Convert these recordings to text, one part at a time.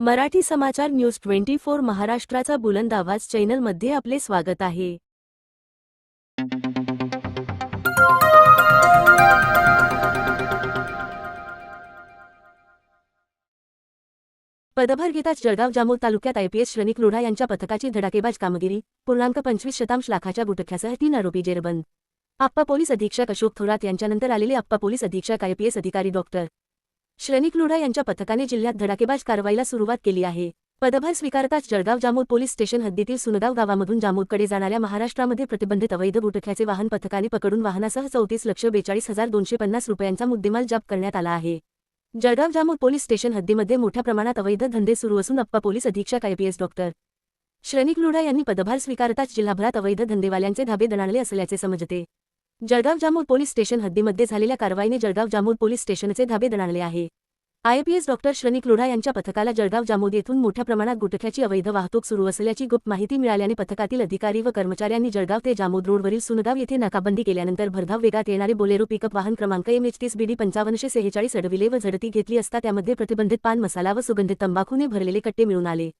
मराठी समाचार news twenty four महाराष्ट्राचा बुलंद आवाज चॅनलमध्ये आपले स्वागत आहे. पदभार घेताच जळगाव जामोद तालुक्यात आयपीएस श्रनिक लोढा यांच्या पथकाची धडाकेबाज कामगिरी पूर्णांक पंचवीस शतांश लाखाच्या गुटख्यासह तीन आरोपी जेरबंद. आप्पा पोलीस अधीक्षक अशोक थोरात यांच्यानंतर आलेले आप्पा पोलीस अधीक्षक आयपीएस अधिकारी डॉक्टर श्रनिक लोढा यांच्या पथकाने जिल्ह्यात धडाकेबाज कारवाईला सुरुवात केली आहे. पदभार स्वीकारताच जळगाव जामोद पोलीस स्टेशन हद्दीतील सुनगाव गावामधून जामोदकडे जाणाऱ्या महाराष्ट्रामध्ये प्रतिबंधित अवैध गुटख्याचे वाहन पथकाने पकडून वाहनासह चौतीस लक्ष बेचाळीस हजार दोनशे पन्नास रुपयांचा मुद्देमाल जप्त करण्यात आला आहे. जळगाव जामोद पोलीस स्टेशन हद्दीमध्ये मोठ्या प्रमाणात अवैध धंदे सुरू असून अप्पा पोलीस अधीक्षक आयपीएस डॉक्टर श्रनिक लुडा यांनी पदभार स्वीकारताच जिल्हाभरात अवैध धंदेवाल्यांचे धाबे दणाणले असल्याचे समजते. जळगाव जामूर पोलीस स्टेशन हद्दीमध्ये झालेल्या कारवाईने जळगाव जामूर पोलीस स्टेशनचे धाबे दणाणले आहे. आयपीएस डॉक्टर श्रनिक लोढा यांच्या पथकाला जळगाव जामोद येथून मोठ्या प्रमाणात गुटख्याची अवैध वाहतूक सुरू असल्याची गुप्त माहिती मिळाल्याने पथकातील अधिकारी व कर्मचाऱ्यांनी जळगाव ते जामोद रोडवरील सुनगाव येथे नाकाबंदी केल्यानंतर भरधाव वेगात येणारे बोलेरो पिकअप वाहन क्रमांक एम एच तीस बीडी पंचावन्नशे सेहेचाळीस अडविले व झडती घेतली असता त्यामध्ये प्रतिबंधित पान मसाला व सुगंधित तंबाखूने भरलेले कट्टे मिळून आले.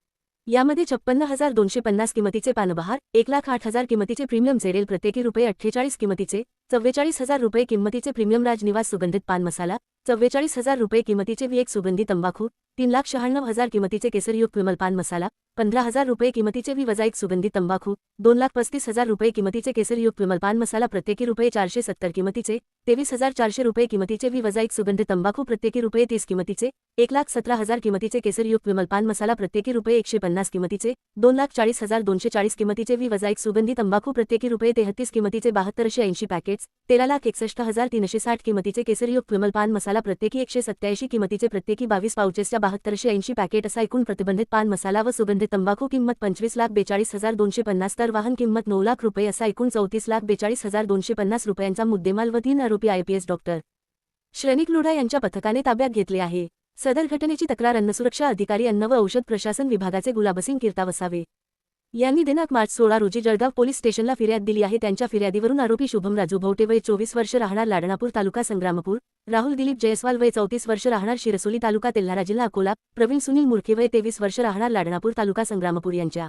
यामध्ये छप्पन्न हजार दोनशे पन्नास किमतीचे पानबहार एक लाख आठ हजार किमतीचे प्रीमियम झेरेल प्रत्येकी रुपये अठ्ठेचाळीस किमतीचे चव्वेचाळीस हजार रुपये किमतीचे प्रीमियम राजनिवास सुगंधित पान मसाला चव्वेचाळीस हजार रुपये किमतीचे वी एक सुगंधी तंबाखू तीन लाख शहाण्णव हजार किमतीचे केसरयुक्त विमल पान मसाला पंधरा हजार रुपये किमतीचे वी वजा एक सुगंधी तंबाखू दोन लाख पस्तीस हजार रुपये किमतीचे केसरयुक्त विमल पान मसाला प्रत्येकी रुपये चारशे सत्तर किमतीचे तेवीस हजार चारशे रुपये किमतीचे वी वजा एक सुगंधित तंबाखू प्रत्येकी रुपये तीस किमतीचे एक लाख सतरा हजार किमतीचे केसरयुक्त विमलपान मसाला प्रत्येकी रुपये एकशे पन्नास किमतीचे दोन लाख चाळीस हजार दोनशे चाळीस किमतीचे वी वजा एक सुगंधी तंबाखू प्रत्येकी रुपये तेहतीस किमतीचे बहात्तरशे ऐंशी पॅकेट्स तेरा लाख एकसष्ट हजार तीनशे साठ किमतीचे केसरयुक्त विमलपान मसाला प्रत्येकी एकशे सत्याऐंशी किमतीचे प्रत्येकी बावीस पाउचेसच्या बहात्तरशे ऐंशी पॅकेट असा एकूण प्रतिबंधित पान मसाला व सुगंधित तंबाखू किंमत पंचवीस लाख बेचाळीस हजार दोनशे पन्नास तर वाहन किंमत नऊ लाख रुपये असा एकूण चौतीस लाख बेचाळीस हजार दोनशे पन्नास रुपयांचा मुद्देमाल व तीन आरोपी आयपीएस डॉक्टर श्रेनिक लुढा यांच्या पथकाने ताब्यात घेतले आहे. सदर घटनेची तक्रार अन्नसुरक्षा अधिकारी अन्न व औषध प्रशासन विभागाचे गुलाबसिंग किर्तावसावे. यांनी दिनांक मार्च सोळा रोजी जळगाव पोलीस स्टेशनला फिर्याद दिली आहे. त्यांच्या फिर्यादीवरून आरोपी शुभम राजू भोवटे वय चोवीस वर्ष राहणार लाडणापूर तालुका संग्रामपूर राहुल दिलीप जयस्वाल वय चौतीस वर्ष राहणार शिरसोली तालुका तेल्हारा जिल्हा अकोला प्रवीण सुनील मुरखे वय तेवीस वर्ष राहणार लाडणापूर तालुका संग्रामपूर यांच्या.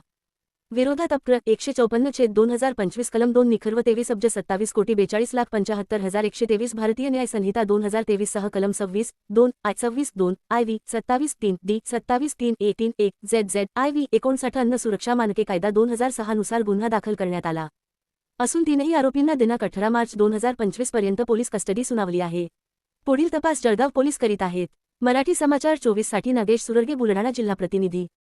विरोधात अप्र एकशे चौपन्न छेद दोन हजार पंचवीस कलम दोन निखर्व तेवीस अब्ज सत्तावीस कोटी बेचाळीस लाख पंचाहत्तर हजार एकशे तेवीस भारतीय न्याय संहिता दोन हजार तेवीस सह कलम सव्वीस दोन आय सव्वीस दोन आय व्ही सत्तावीस तीन डी सत्तावीस तीन ए तीन एक झेड झेड आय व्ही एकोणसाठ अन्न सुरक्षा मानके कायदा दोन हजार सहा नुसार गुन्हा दाखल करण्यात आला. असून तीनही आरोपींना दिनांक अठरा मार्च दोन हजार पंचवीसपर्यंत पोलीस कस्टडी सुनावली आहे. पुढील तपास जळगाव पोलीस करीत आहेत. मराठी समाचार चोवीससाठी नागेश सुरगे बुलढाणा जिल्हा प्रतिनिधी.